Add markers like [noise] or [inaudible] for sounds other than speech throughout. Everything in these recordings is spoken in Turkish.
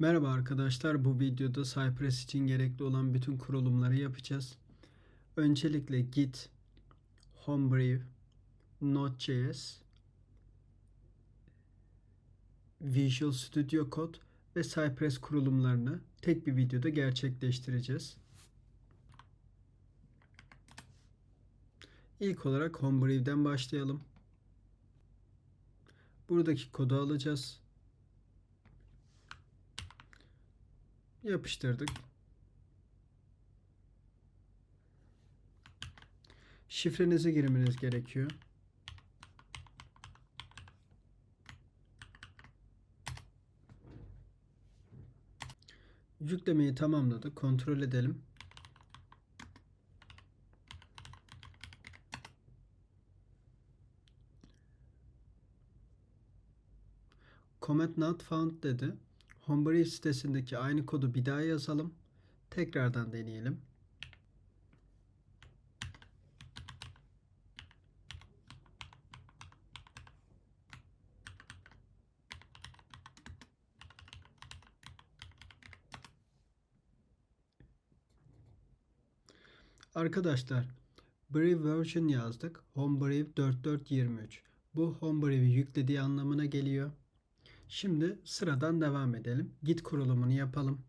Merhaba arkadaşlar. Bu videoda Cypress için gerekli olan bütün kurulumları yapacağız. Öncelikle Git, Homebrew, Node.js, Visual Studio Code ve Cypress kurulumlarını tek bir videoda gerçekleştireceğiz. İlk olarak Homebrew'den başlayalım. Buradaki kodu alacağız. Yapıştırdık. Şifrenizi girmeniz gerekiyor. Yüklemeyi tamamladı. Kontrol edelim. Command not found dedi. Homebrew sitesindeki aynı kodu bir daha yazalım. Tekrardan deneyelim. Arkadaşlar Brave version yazdık. Homebrew 4423. Bu Homebrew'i yüklediği anlamına geliyor. Şimdi sıradan devam edelim. Git kurulumunu yapalım.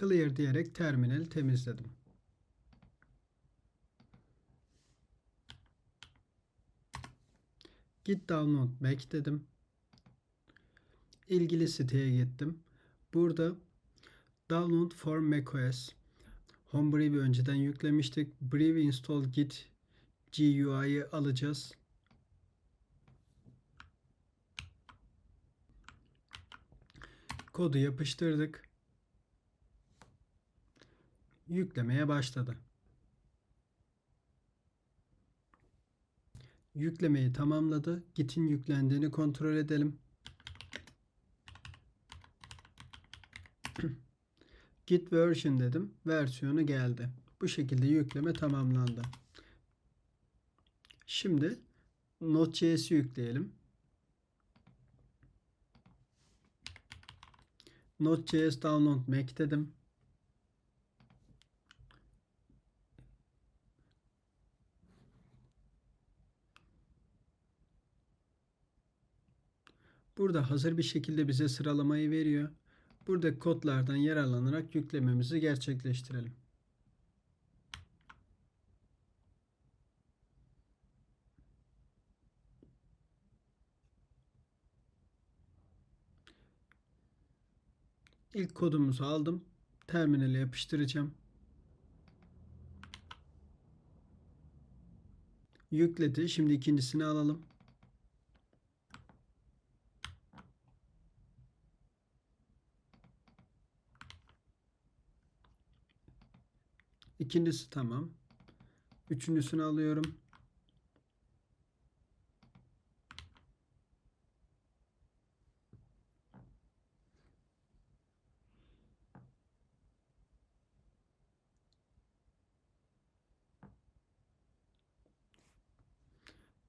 Clear diyerek terminali temizledim. Git download Mac dedim. İlgili siteye gittim. Burada download for macOS Homebrew'i önceden yüklemiştik. Brew install git GUI'yi alacağız. Kodu yapıştırdık. Yüklemeye başladı. Yüklemeyi tamamladı. Git'in yüklendiğini kontrol edelim. [clears throat] Git version dedim. Versiyonu geldi. Bu şekilde yükleme tamamlandı. Şimdi Node.js'i yükleyelim. Node.js download Mac dedim. Burada hazır bir şekilde bize sıralamayı veriyor. Burada kodlardan yararlanarak yüklememizi gerçekleştirelim. İlk kodumuzu aldım. Terminale yapıştıracağım. Yükledi. Şimdi ikincisini alalım. İkincisi tamam. Üçüncüsünü alıyorum.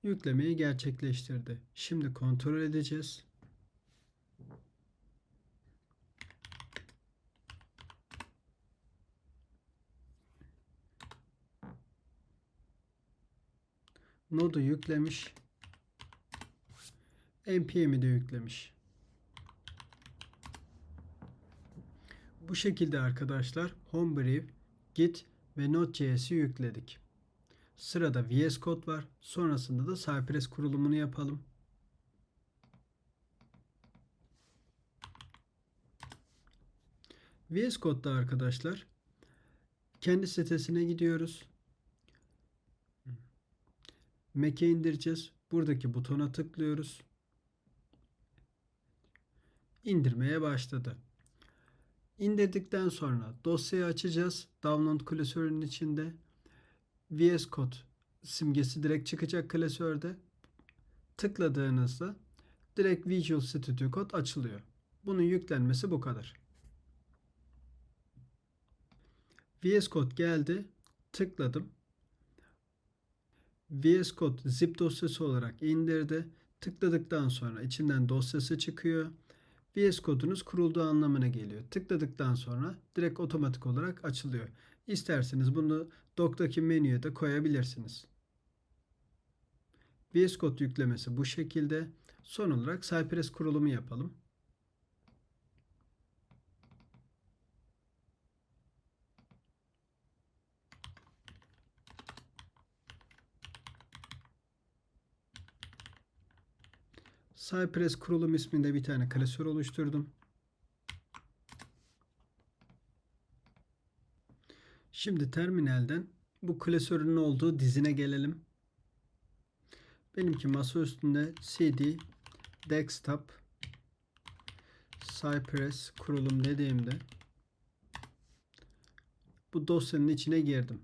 Yüklemeyi gerçekleştirdi. Şimdi kontrol edeceğiz. Node'u yüklemiş. npm'i de yüklemiş. Bu şekilde arkadaşlar Homebrew, Git ve Node.js'i yükledik. Sırada VS Code var. Sonrasında da Cypress kurulumunu yapalım. VS Code'da arkadaşlar kendi sitesine gidiyoruz. Mac'e indireceğiz. Buradaki butona tıklıyoruz. İndirmeye başladı. İndirdikten sonra dosyayı açacağız. Download klasörünün içinde VS Code simgesi direkt çıkacak klasörde. Tıkladığınızda direkt Visual Studio Code açılıyor. Bunun yüklenmesi bu kadar. VS Code geldi. Tıkladım. VS Code zip dosyası olarak indirdi. Tıkladıktan sonra içinden dosyası çıkıyor. VS kodunuz kurulduğu anlamına geliyor. Tıkladıktan sonra direkt otomatik olarak açılıyor. İsterseniz bunu Doc'daki menüye de koyabilirsiniz. VS Code yüklemesi bu şekilde. Son olarak Cypress kurulumu yapalım. Cypress kurulum isminde bir tane klasör oluşturdum. Şimdi terminalden bu klasörün olduğu dizine gelelim. Benimki masa üstünde cd desktop Cypress kurulum dediğimde bu dosyanın içine girdim.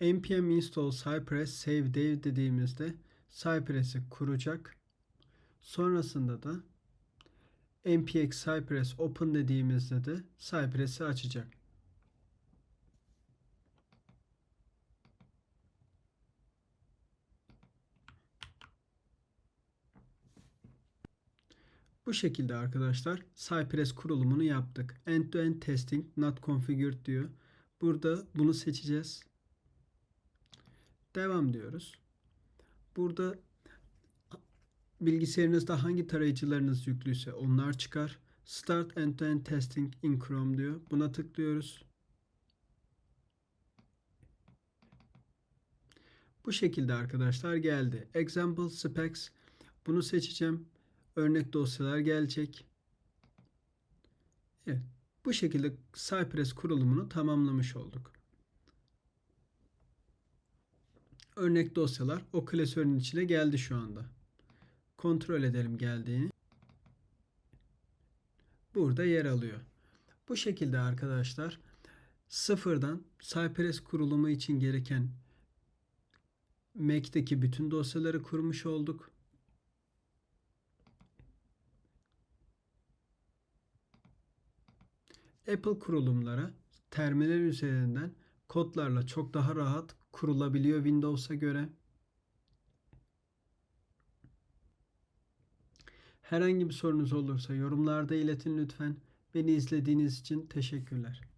Npm install cypress save dev dediğimizde Cypress'i kuracak. Sonrasında da npx cypress open dediğimizde de Cypress'i açacak. Bu şekilde arkadaşlar Cypress kurulumunu yaptık. End-to-end testing not configured diyor. Burada bunu seçeceğiz. Devam diyoruz. Burada bilgisayarınızda hangi tarayıcılarınız yüklüyse onlar çıkar. Start end-to-end testing in Chrome diyor. Buna tıklıyoruz. Bu şekilde arkadaşlar geldi. Example specs. Bunu seçeceğim. Örnek dosyalar gelecek. Evet. Bu şekilde Cypress kurulumunu tamamlamış olduk. Örnek dosyalar o klasörün içine geldi şu anda. Kontrol edelim geldiğini. Burada yer alıyor. Bu şekilde arkadaşlar sıfırdan Cypress kurulumu için gereken Mac'teki bütün dosyaları kurmuş olduk. Apple kurulumlara terminal üzerinden kodlarla çok daha rahat kurulabiliyor Windows'a göre. Herhangi bir sorunuz olursa yorumlarda iletin lütfen. Beni izlediğiniz için teşekkürler.